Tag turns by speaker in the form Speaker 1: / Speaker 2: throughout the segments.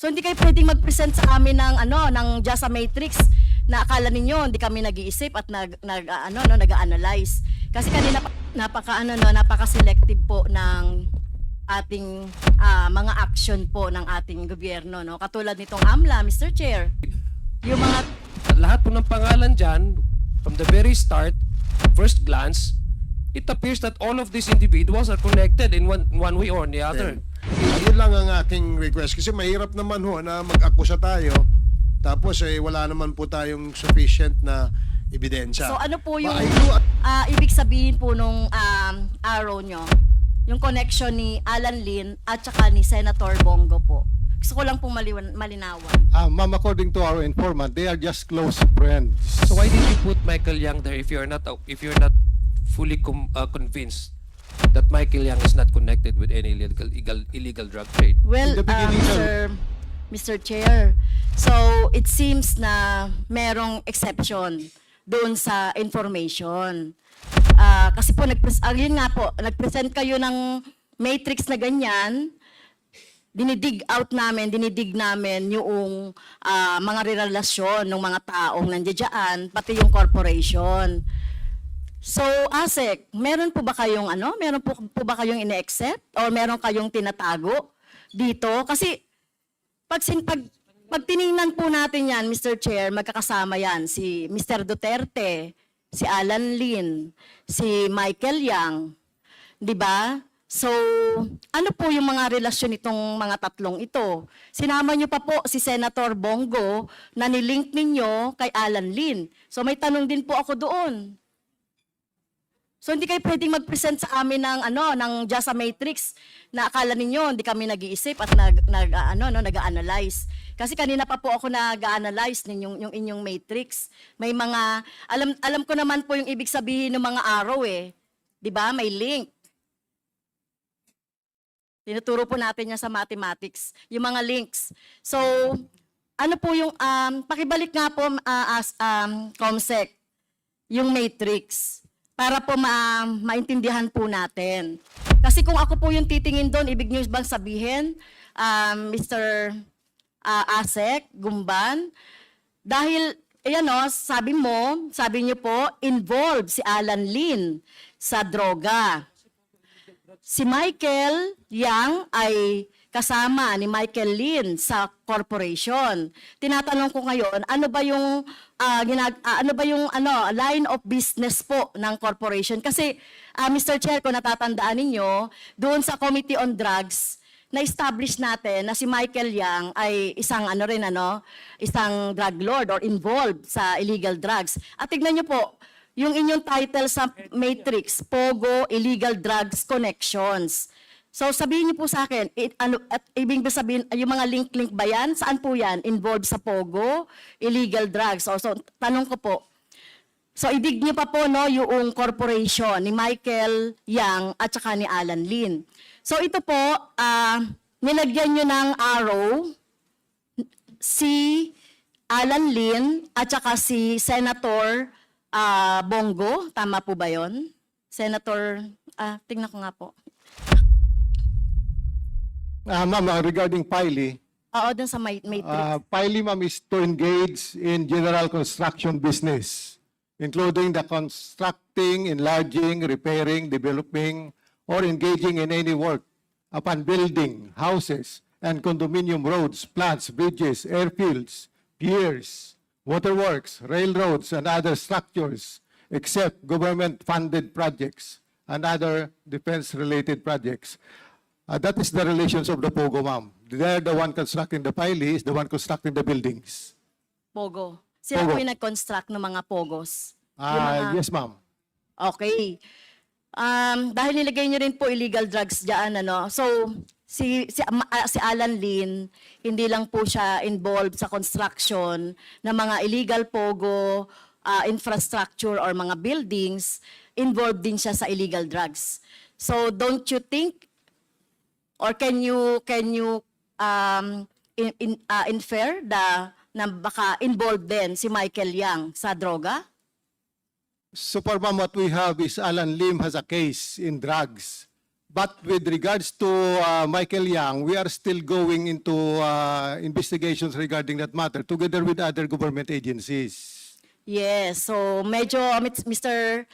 Speaker 1: So hindi kayo pwedeng mag-present sa amin ng ano ng Jasa Matrix na akala ninyo hindi kami nag-iisip at nag, nag ah, ano no nag-analyze. Kasi kanina pa- napaka ano no napaka-selective po ng ating ah, mga action po ng ating gobyerno no. Katulad nitong AMLA, Mr. Chair. Yung mga
Speaker 2: At lahat po ng pangalan dyan, from the very start, first glance, it appears that all of these individuals are connected in one, one way or the other.
Speaker 3: Ayun lang ang aking request kasi mahirap naman ho na mag-akusa tayo tapos eh wala naman po tayong sufficient na ebidensya.
Speaker 1: So ano po yung
Speaker 3: do-
Speaker 1: ah, ibig sabihin po nung um, arrow nyo? Yung connection ni Alan Lin at saka ni Senator Bongo po. Gusto ko lang pong maliwan, malinawan.
Speaker 4: Uh, ma'am, according to our informant, they are just close friends.
Speaker 2: So why did you put Michael Young there if you're not if you're not fully com- uh, convinced that Michael Young is not connected with any illegal illegal, illegal drug trade?
Speaker 1: Well,
Speaker 4: In the
Speaker 1: uh,
Speaker 4: beginning,
Speaker 1: Mr.
Speaker 4: sir-
Speaker 1: Mr. Chair, so it seems na merong exception doon sa information. Ah, kasi po, nagpres- ah, yun nga po, nag-present kayo ng matrix na ganyan, dinidig out namin, dinidig namin yung ah, mga relasyon ng mga taong nandiyan, pati yung corporation. So, ASEC, meron po ba kayong ano? Meron po, po ba kayong ine-accept? Or meron kayong tinatago dito? Kasi, pag, sin, pag, pag tiningnan po natin yan, Mr. Chair, magkakasama yan. Si Mr. Duterte, si Alan Lin, si Michael Yang. Di ba? So, ano po yung mga relasyon nitong mga tatlong ito? Sinama niyo pa po si Senator Bongo na nilink ninyo kay Alan Lin. So, may tanong din po ako doon. So hindi kayo pwedeng mag-present sa amin ng ano ng Jasa Matrix na akala ninyo hindi kami nag-iisip at nag, nag ah, ano no nag-analyze. Kasi kanina pa po ako nag-analyze ninyong yung inyong matrix. May mga alam alam ko naman po yung ibig sabihin ng mga arrow eh. 'Di ba? May link. Tinuturo po natin yan sa mathematics, yung mga links. So, ano po yung um pakibalik nga po ah, as um Comsec yung matrix para po ma maintindihan po natin. Kasi kung ako po yung titingin doon, ibig niyo bang sabihin, um, Mr. ah, Asek, Gumban, dahil, ayan o, sabi mo, sabi niyo po, involved si Alan Lin sa droga. Si Michael Yang ay kasama ni Michael Lin sa corporation. Tinatanong ko ngayon, ano ba yung ah, ginag ah, ano ba yung ano line of business po ng corporation? Kasi ah, Mr. Chair, kung natatandaan ninyo, doon sa Committee on Drugs, na-establish natin na si Michael Yang ay isang ano rin ano, isang drug lord or involved sa illegal drugs. At tignan niyo po, yung inyong title sa Matrix, Pogo Illegal Drugs Connections. So sabihin niyo po sa akin, it, ano, at ibig sabihin, yung mga link-link ba yan? Saan po yan? Involved sa Pogo, illegal drugs. So, so tanong ko po, so ibig niyo pa po no, yung corporation ni Michael Yang at saka ni Alan Lin. So ito po, ah nilagyan niyo ng arrow si Alan Lin at saka si Senator ah, Bongo. Tama po ba yon? Senator, ah, tingnan ko nga po.
Speaker 4: Uh, ma'am, uh, regarding Piley,
Speaker 1: Oo, dun sa ma- matrix.
Speaker 4: uh, Piley, ma'am, is to engage in general construction business, including the constructing, enlarging, repairing, developing, or engaging in any work upon building, houses, and condominium roads, plants, bridges, airfields, piers, waterworks, railroads, and other structures, except government-funded projects and other defense-related projects. Uh, that is the relations of the POGO, ma'am. They're the one constructing the piley, is the one constructing the buildings.
Speaker 1: Pogo. Sila
Speaker 4: Pogo.
Speaker 1: po yung nag-construct ng mga Pogos. Yung
Speaker 4: Ah,
Speaker 1: mga-
Speaker 4: yes, ma'am.
Speaker 1: Okay. Um, dahil nilagay niyo rin po illegal drugs diyan ano. So si si, ma- ah, si Alan Lin, hindi lang po siya involved sa construction ng mga illegal pogo ah, infrastructure or mga buildings, involved din siya sa illegal drugs. So don't you think or can you can you um in, in, ah, infer the na baka involved din si Michael Yang sa droga?
Speaker 4: So far, ma'am, what we have is Alan Lim has a case in drugs. But with regards to uh, Michael Yang, we are still going into uh, investigations regarding that matter together with other government agencies.
Speaker 1: Yes, so medyo Mr.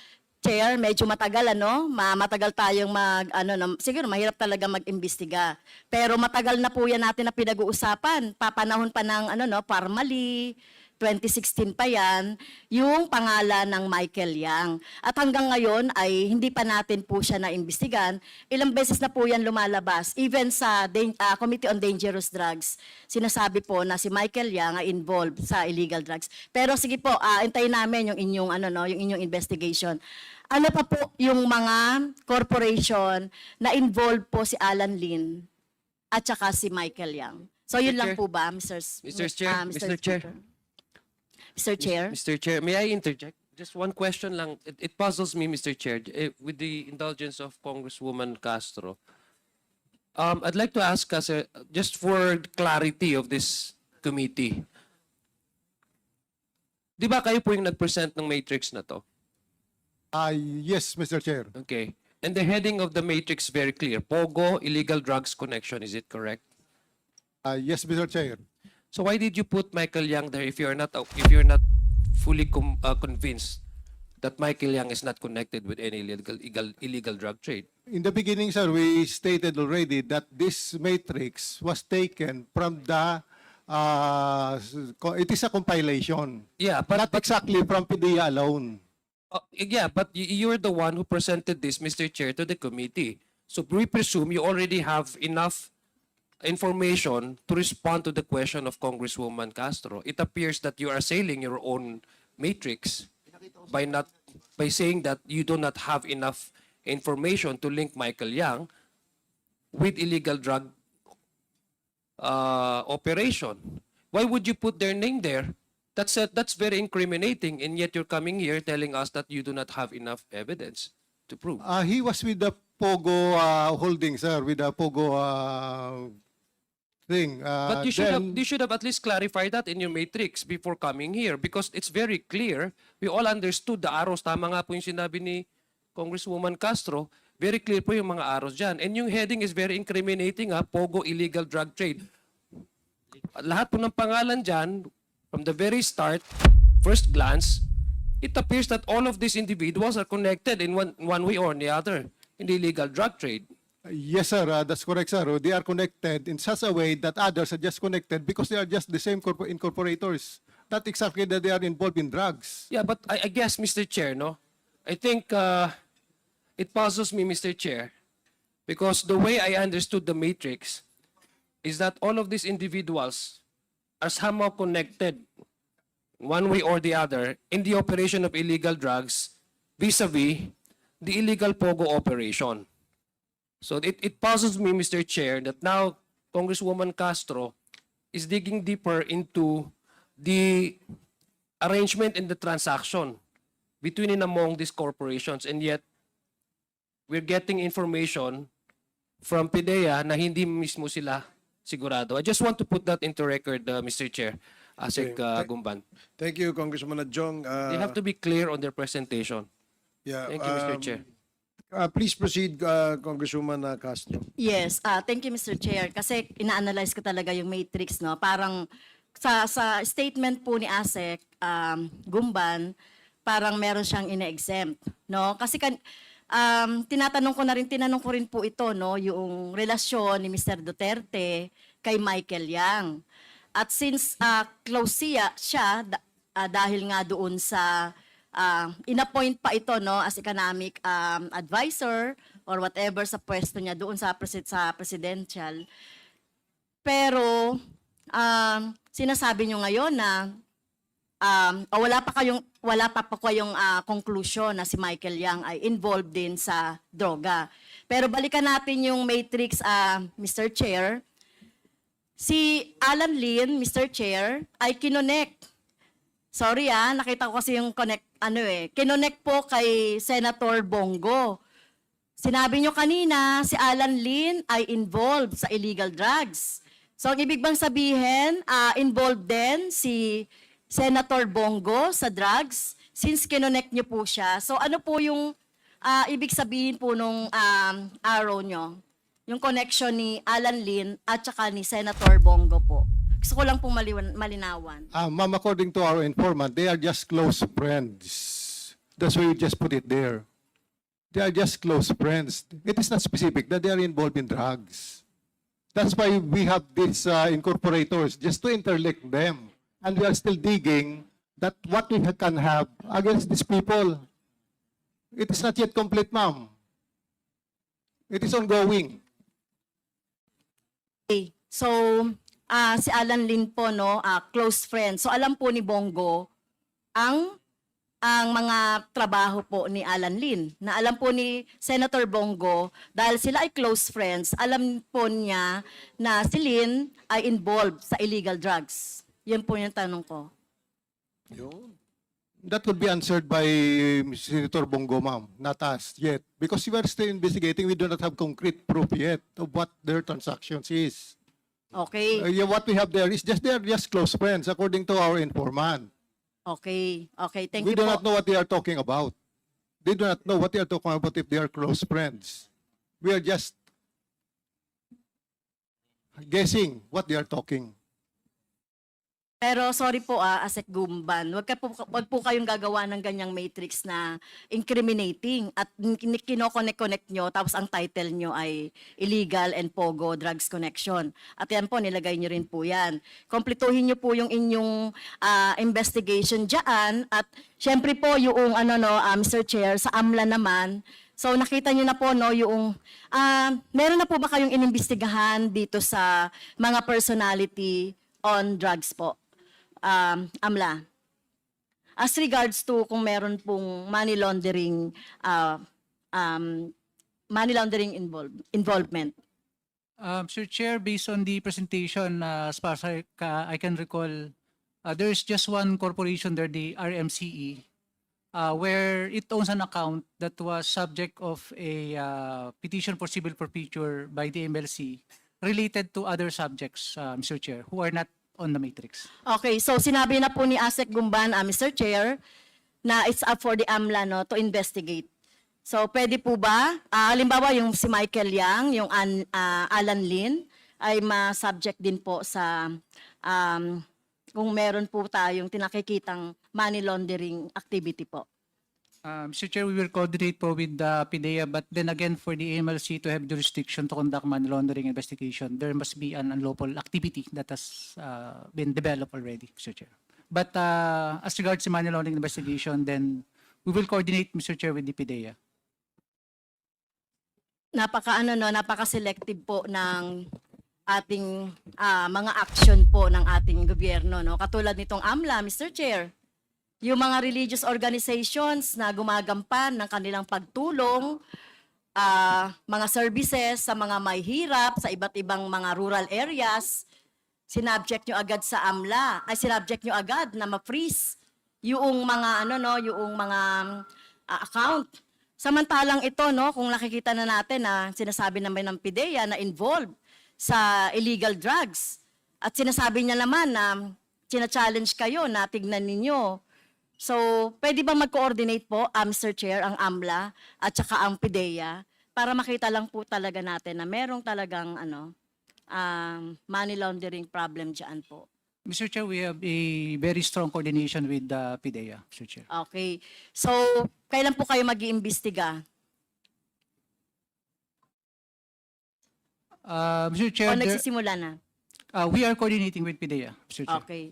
Speaker 1: Chair, medyo matagal ano, Ma- matagal tayong mag ano na- siguro mahirap talaga mag-imbestiga. Pero matagal na po yan natin na pinag-uusapan. Papanahon pa ng ano no, Parmali 2016 pa yan, yung pangalan ng Michael Yang. At hanggang ngayon ay hindi pa natin po siya na-imbestigan. Ilang beses na po yan lumalabas. Even sa ah, Committee on Dangerous Drugs, sinasabi po na si Michael Yang ay involved sa illegal drugs. Pero sige po, ah, hintayin namin yung inyong ano no, yung inyong investigation. Ano pa po yung mga corporation na involved po si Alan Lin at saka si Michael Yang? So yun
Speaker 2: Mr.
Speaker 1: lang po ba, Mr. S-
Speaker 2: Mr. Chair,
Speaker 1: ah,
Speaker 2: Mr. Chair.
Speaker 1: Speaker? Mr. Chair?
Speaker 2: Mr. Chair, may I interject? Just one question lang. It, it puzzles me, Mr. Chair, eh, with the indulgence of Congresswoman Castro. Um, I'd like to ask us, uh, just for clarity of this committee. Di ba kayo po yung nag-present ng matrix na to?
Speaker 4: Uh, yes, Mr. Chair.
Speaker 2: Okay. And the heading of the matrix very clear. Pogo, illegal drugs connection. Is it correct?
Speaker 4: Uh, yes, Mr. Chair.
Speaker 2: So why did you put Michael Young there if you're not if you're not fully com- uh, convinced that Michael Young is not connected with any illegal illegal, illegal drug trade?
Speaker 4: In the beginning, sir, we stated already that this matrix was taken from the, uh, it is a compilation.
Speaker 2: Yeah, but,
Speaker 4: Not
Speaker 2: but
Speaker 4: exactly from PDEA alone.
Speaker 2: uh, yeah, but you're the one who presented this, Mr. Chair, to the committee. So we presume you already have enough information to respond to the question of Congresswoman Castro. It appears that you are assailing your own matrix by not by saying that you do not have enough information to link Michael Young with illegal drug uh, operation. Why would you put their name there? That's a, that's very incriminating, and yet you're coming here telling us that you do not have enough evidence to prove.
Speaker 4: Uh, he was with the Pogo uh, holding, sir, with the Pogo uh, thing. Uh,
Speaker 2: But you should have
Speaker 4: then-
Speaker 2: you should have at least clarified that in your matrix before coming here because it's very clear. We all understood the arrows. Tama nga po yung sinabi ni Congresswoman Castro. Very clear po yung mga arrows dyan. And yung heading is very incriminating ha, Pogo illegal drug trade. Lahat po ng pangalan dyan, from the very start, first glance, it appears that all of these individuals are connected in one, one way or the other in the illegal drug trade.
Speaker 4: Yes, sir. uh, that's correct, sir. They are connected in such a way that others are just connected because they are just the same corpo- incorporators. Not exactly that they are involved in drugs.
Speaker 2: Yeah, but I, I guess, Mr. Chair, no? I think uh, it puzzles me, Mr. Chair, because the way I understood the matrix is that all of these individuals are somehow connected, one way or the other, in the operation of illegal drugs vis-a-vis the illegal POGO operation. So it, it puzzles me, Mr. Chair, that now Congresswoman Castro is digging deeper into the arrangement and the transaction between and among these corporations and yet we're getting information from PIDEA na hindi mismo sila sigurado. I just want to put that into record, uh, Mr. Chair, Asik uh, Gumban.
Speaker 3: Thank you, Congressman Adjong. Uh,
Speaker 2: They have to be clear on their presentation.
Speaker 3: yeah,
Speaker 2: Thank you, Mr.
Speaker 3: um,
Speaker 2: Chair.
Speaker 3: Uh, please proceed, uh, Congresswoman uh, Castro.
Speaker 1: Yes, ah thank you Mr. Chair kasi ina-analyze ko talaga yung matrix no. Parang sa sa statement po ni ASEC um Gumban, parang meron siyang ine-exempt, no? Kasi kan um tinatanong ko na rin tinanong ko rin po ito no, yung relasyon ni Mr. Duterte kay Michael Yang. At since ah, close siya, siya da- ah, dahil nga doon sa uh, inappoint pa ito no as economic um, advisor or whatever sa pwesto niya doon sa presid sa presidential. Pero um, sinasabi niyo ngayon na um, o wala pa kayong wala pa pa kayong ah, conclusion na si Michael Yang ay involved din sa droga. Pero balikan natin yung matrix ah, Mr. Chair. Si Alan Lin, Mr. Chair, ay kinonek Sorry ah, nakita ko kasi yung connect, ano eh, kinonect po kay Senator Bongo. Sinabi nyo kanina, si Alan Lin ay involved sa illegal drugs. So, ang ibig bang sabihin, ah, involved din si Senator Bongo sa drugs since kinonect nyo po siya. So, ano po yung ah, ibig sabihin po nung um, arrow nyo, yung connection ni Alan Lin at saka ni Senator Bongo po. Gusto ko lang pong maliwan, malinawan.
Speaker 4: Uh, ma'am, according to our informant, they are just close friends. That's why we just put it there. They are just close friends. It is not specific that they are involved in drugs. That's why we have these uh, incorporators, just to interlink them. And we are still digging that what we can have against these people. It is not yet complete, ma'am. It is ongoing.
Speaker 1: Okay. So, ah si Alan Lin po, no, ah, close friend. So, alam po ni Bongo ang ang mga trabaho po ni Alan Lin. Na alam po ni Senator Bongo, dahil sila ay close friends, alam po niya na si Lin ay involved sa illegal drugs. Yan po yung tanong ko.
Speaker 4: That would be answered by Senator Bongo, ma'am, not us yet. Because we are still investigating, we do not have concrete proof yet of what their transactions is.
Speaker 1: Okay.
Speaker 4: Uh, yeah, what we have there is just they are just close friends, according to our informant.
Speaker 1: Okay. Okay. Thank
Speaker 4: we
Speaker 1: you
Speaker 4: do
Speaker 1: po.
Speaker 4: not know what they are talking about. They do not know what they are talking about if they are close friends. We are just guessing what they are talking.
Speaker 1: Pero sorry po ah, Asek Gumban, wag, ka po, wag po kayong gagawa ng ganyang matrix na incriminating at kin- kino-connect-connect nyo tapos ang title nyo ay illegal and pogo drugs connection. At yan po, nilagay nyo rin po yan. Kompletuhin nyo po yung inyong ah, investigation dyan at syempre po yung ano no, ah, Mr. Chair, sa AMLA naman, So nakita niyo na po no yung ah, meron na po ba kayong inimbestigahan dito sa mga personality on drugs po? Um, Amla. As regards to kung meron pong money laundering ah, um, money laundering involved, involvement.
Speaker 5: Um, Sir Chair, based on the presentation, uh, as far as I, ca- I can recall, uh, there is just one corporation there, the RMCE, uh, where it owns an account that was subject of a uh, petition for civil forfeiture by the MLC related to other subjects, uh, Mr. Chair, who are not on the matrix.
Speaker 1: Okay, so sinabi na po ni Asek Gumban, ah, Mr. Chair, na it's up for the AMLA no, to investigate. So pwede po ba, ah, halimbawa yung si Michael Yang, yung An- ah, Alan Lin, ay ma-subject din po sa um, kung meron po tayong tinakikitang money laundering activity po.
Speaker 5: Uh, Mr. Chair, we will coordinate po with the PIDEA, but then again, for the AMLC to have jurisdiction to conduct money laundering investigation, there must be an unlawful activity that has uh, been developed already, Mr. Chair. But uh, as regards to money laundering investigation, then we will coordinate, Mr. Chair, with the PIDEA.
Speaker 1: napaka ano no, napaka-selective po ng ating ah, mga action po ng ating gobyerno no. Katulad nitong AMLA, Mr. Chair. Yung mga religious organizations na gumagampan ng kanilang pagtulong ah, mga services sa mga may hirap sa iba't ibang mga rural areas, sinabject nyo agad sa AMLA, ay sinabject nyo agad na ma-freeze yung mga ano no, yung mga ah, account Samantalang ito, no, kung nakikita na natin na sinasabi naman ng PIDEA na involved sa illegal drugs. At sinasabi niya naman na sina-challenge kayo na tignan ninyo. So, pwede ba mag-coordinate po, um, Mr. Chair, ang AMLA at saka ang PIDEA para makita lang po talaga natin na merong talagang ano, um, money laundering problem dyan po.
Speaker 5: Mr. Chair, we have a very strong coordination with the PIDEA, Mr. Chair.
Speaker 1: Okay. So, kailan po kayo mag-iimbestiga?
Speaker 5: Uh, Mr. Chair,
Speaker 1: O
Speaker 5: there-
Speaker 1: nagsisimula na?
Speaker 5: uh, we are coordinating with PIDEA, Mr. Chair.
Speaker 1: Okay.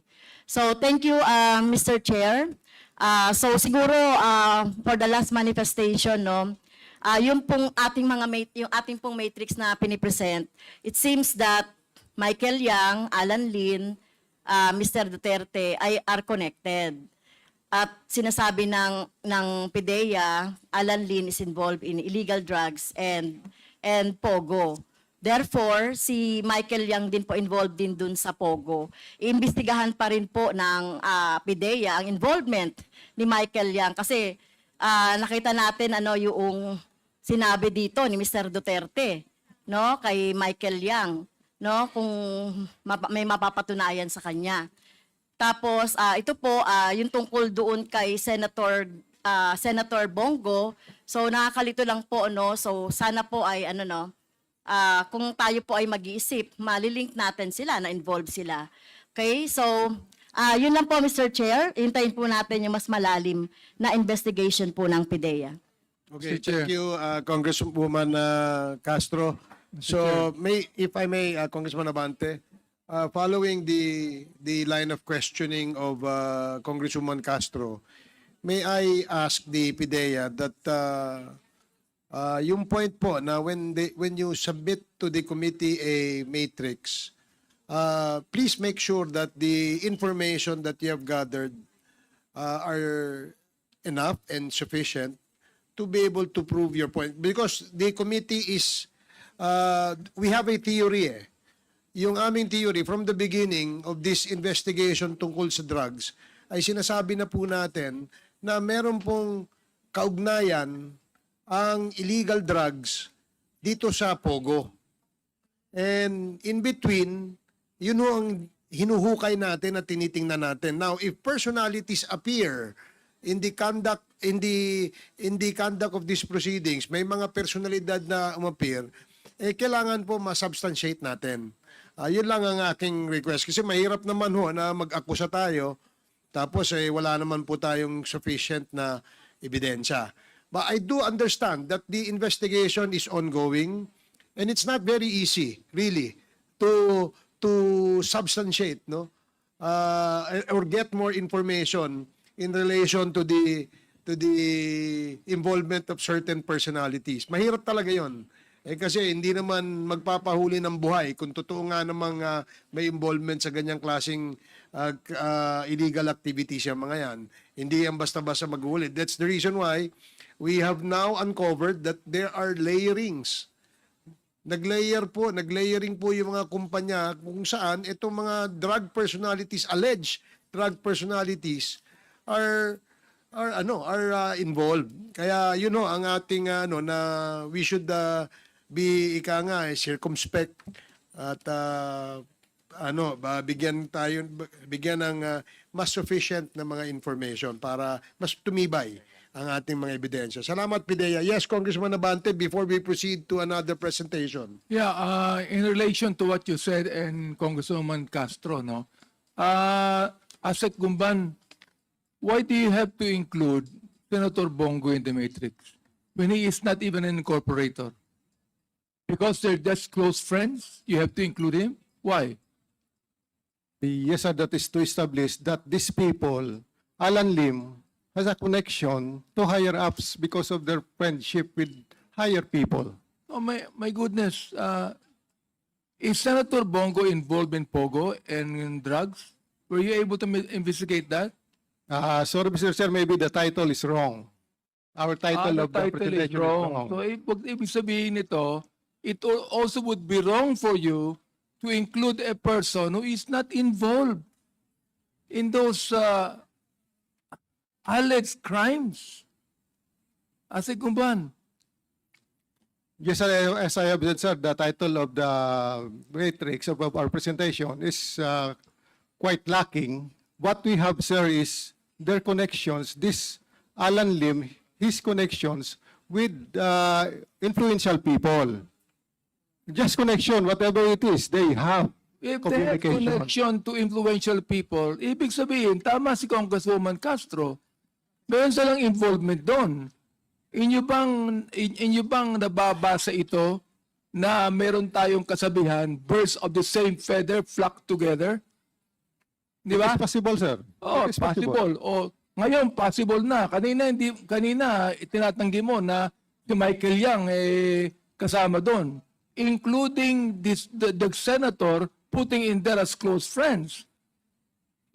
Speaker 1: So, thank you, uh, Mr. Chair. Uh, so, siguro, uh, for the last manifestation, no, uh, yung pong ating mga, yung ating pong matrix na pinipresent, it seems that Michael Yang, Alan Lin, uh, Mr. Duterte ay are connected. At sinasabi ng ng PIDEA, Alan Lin is involved in illegal drugs and and Pogo. Therefore, si Michael Yang din po involved din dun sa Pogo. Iimbestigahan pa rin po ng ah, PIDEA ang involvement ni Michael Yang kasi ah, nakita natin ano yung sinabi dito ni Mr. Duterte no kay Michael Yang no kung mapa- may mapapatunayan sa kanya. Tapos ah, ito po ah, yung tungkol doon kay Senator ah, Senator Bongo. So nakakalito lang po no. So sana po ay ano no, ah, kung tayo po ay mag-iisip, malilink natin sila na involved sila. Okay? So ah, yun lang po Mr. Chair. Hintayin po natin yung mas malalim na investigation po ng PIDEA.
Speaker 3: Okay,
Speaker 2: Mr. Chair.
Speaker 3: thank you, uh, Congresswoman uh, Castro. So, may, if I may, uh, Congressman Abante, uh, following the the line of questioning of uh, Congresswoman Castro, may I ask the PIDEA that uh, uh, yung point po na when they, when you submit to the committee a matrix, uh, please make sure that the information that you have gathered uh, are enough and sufficient to be able to prove your point. Because the committee is, uh, we have a theory eh. Yung aming theory from the beginning of this investigation tungkol sa drugs, ay sinasabi na po natin na meron pong kaugnayan ang illegal drugs dito sa Pogo. And in between, yun ho ang hinuhukay natin at tinitingnan natin. Now, if personalities appear in the conduct in the in the conduct of these proceedings, may mga personalidad na umappear, eh kailangan po ma-substantiate natin. Ah, yun lang ang aking request kasi mahirap naman ho na mag-akusa tayo tapos eh wala naman po tayong sufficient na ebidensya. But I do understand that the investigation is ongoing and it's not very easy really to to substantiate no uh, or get more information in relation to the to the involvement of certain personalities. Mahirap talaga 'yon. Eh kasi hindi naman magpapahuli ng buhay kung totoo nga namang ah, may involvement sa ganyang klaseng ah, k- ah, illegal activities yung mga yan. Hindi yan basta-basta maghuli. That's the reason why we have now uncovered that there are layerings naglayer po, naglayering po yung mga kumpanya kung saan itong mga drug personalities, alleged drug personalities are are ano, are uh, involved. Kaya you know, ang ating uh, ano na we should uh, be ika nga eh, circumspect at uh, ano, bigyan tayo bigyan ng uh, mas sufficient na mga information para mas tumibay ang ating mga ebidensya. Salamat, Pidea. Yes, Congressman Abante, before we proceed to another presentation.
Speaker 6: Yeah, uh, in relation to what you said and Congresswoman Castro, no, uh, Asek Gumban, why do you have to include Senator Bongo in the matrix when he is not even an incorporator? Because they're just close friends, you have to include him? Why?
Speaker 4: Yes, sir, that is to establish that these people, Alan Lim, has a connection to higher ups because of their friendship with higher people.
Speaker 6: Oh my, my goodness, uh, is Senator Bongo involved in Pogo and in drugs? Were you able to investigate that?
Speaker 4: Uh, sorry, Mr. Chair, maybe the title is wrong. Our title
Speaker 6: Ah,
Speaker 4: of the
Speaker 6: title is
Speaker 4: presentation
Speaker 6: wrong. So, ibig, ibig sabihin nito, it al- also would be wrong for you to include a person who is not involved in those uh, alleged crimes. Ase Kumban.
Speaker 4: Yes, sir, as I have said, sir, the title of the matrix of of our presentation is uh, quite lacking. What we have, sir, is their connections, this Alan Lim, his connections with uh, influential people. Just connection, whatever it is, they have
Speaker 6: If they have
Speaker 4: communication.
Speaker 6: connection to influential people, ibig sabihin, tama si Congresswoman Castro, meron silang involvement doon. Inyo bang, in- inyo bang nababasa ito na meron tayong kasabihan, birds of the same feather flock together? Di ba?
Speaker 4: It's possible, sir.
Speaker 6: Oh,
Speaker 4: It is
Speaker 6: possible. O ngayon possible na. Kanina hindi kanina itinatanggi mo na si Michael Yang eh kasama doon, including this the, the senator putting in there as close friends.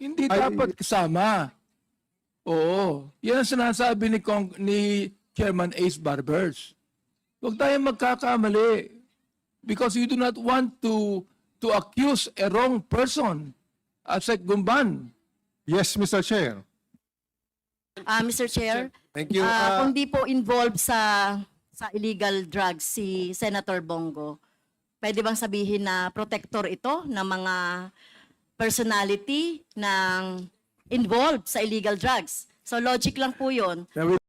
Speaker 6: Hindi
Speaker 4: Ay-
Speaker 6: dapat kasama. Oo. Yan ang sinasabi ni, Kong, ni Chairman Ace Barbers. Huwag tayong magkakamali. Because you do not want to to accuse a wrong person. As like Gumban.
Speaker 4: Yes, Mr. Chair.
Speaker 1: Ah, Mr. Chair,
Speaker 3: Thank you.
Speaker 1: ah,
Speaker 3: Uh,
Speaker 1: kung di po involved sa sa illegal drugs si Senator Bongo, pwede bang sabihin na protector ito ng mga personality ng involved sa illegal drugs? So logic lang po
Speaker 6: will